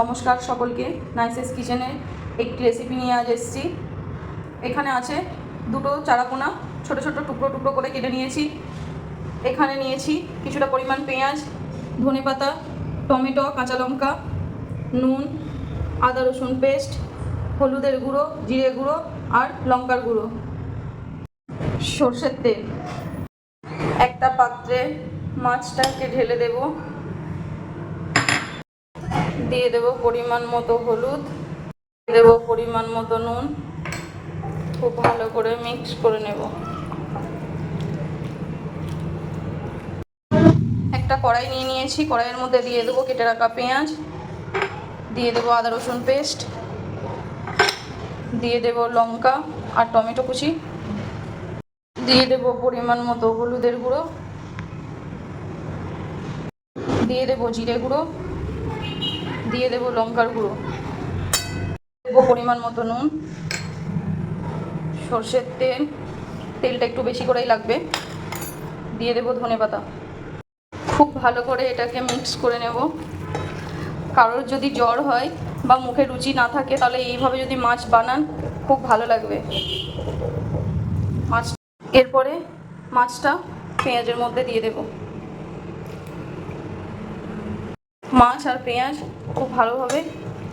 নমস্কার সকলকে। নাইসেস কিচেনে একটি রেসিপি নিয়ে আজ এসেছি। এখানে আছে দুটো চারাপোনা, ছোট ছোট টুকরো টুকরো করে কেটে নিয়েছি। এখানে নিয়েছি কিছুটা পরিমাণ পেঁয়াজ ধনেপাতা টমেটো, কাঁচা লঙ্কা, নুন, আদা রসুন পেস্ট হলুদের গুঁড়ো, জিরে গুঁড়ো আর লঙ্কার গুঁড়ো। সর্ষের তেল। একটা পাত্রে মাছটাকে ঢেলে দেবো। দিয়ে দেবো পরিমাণ মতো হলুদ দেবো পরিমাণ মতো নুন। খুব ভালো করে মিক্স করে নেব। একটা কড়াই নিয়ে নিয়েছি, কড়াইয়ের মধ্যে দিয়ে দেবো কেটে রাখা পেঁয়াজ, দিয়ে দেবো আদা, রসুন পেস্ট, দিয়ে দেবো লঙ্কা আর টমেটো কুচি, দিয়ে দেবো পরিমাণ মতো হলুদের গুঁড়ো, দিয়ে দেবো জিরে গুঁড়ো। দিয়ে দেবো লঙ্কার গুঁড়ো। দেবো পরিমাণ মতো নুন, সর্ষের তেল, তেলটা একটু বেশি করেই লাগবে। দিয়ে দেবো ধনে পাতা। খুব ভালো করে এটাকে মিক্স করে নেব। কারোর যদি জ্বর হয় বা মুখে রুচি না থাকে, তাহলে এইভাবে যদি মাছ বানান, খুব ভালো লাগবে। মাছ এরপরে মাছটা পেঁয়াজের মধ্যে দিয়ে দেবো। মাছ আর পেঁয়াজ খুব ভালোভাবে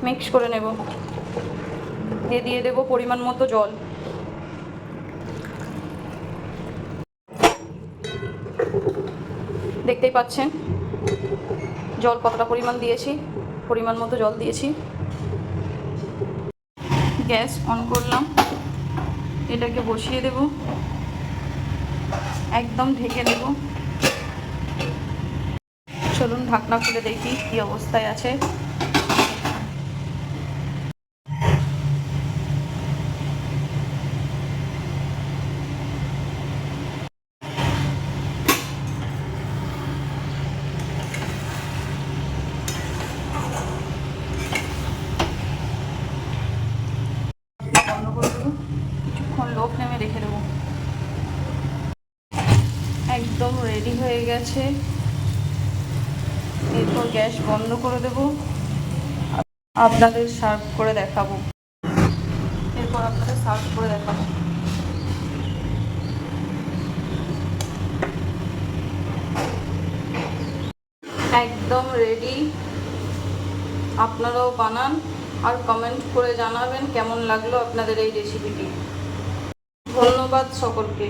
মিক্স করে নেব। দিয়ে দিয়ে দেবো পরিমাণ মতো জল। দেখতেই পাচ্ছেন, জল কতটা পরিমাণ দিয়েছি, পরিমাণ মতো জল দিয়েছি। গ্যাস অন করলাম, এটাকে বসিয়ে দেব। একদম ঢেকে দেব চলুন ঢাকনা খুলে দেখি কি অবস্থায় আছে। রেডি হয়ে গেছে। এরপর গ্যাস বন্ধ করে দেব। আপনাদের সার্ভ করে দেখাবো। এরপর আপনাদের সার্ভ করে দেখাবো। একদম রেডি আপনারাও বানান আর কমেন্ট করে জানাবেন কেমন লাগল আপনাদের এই রেসিপিটি ধন্যবাদ সকলকে।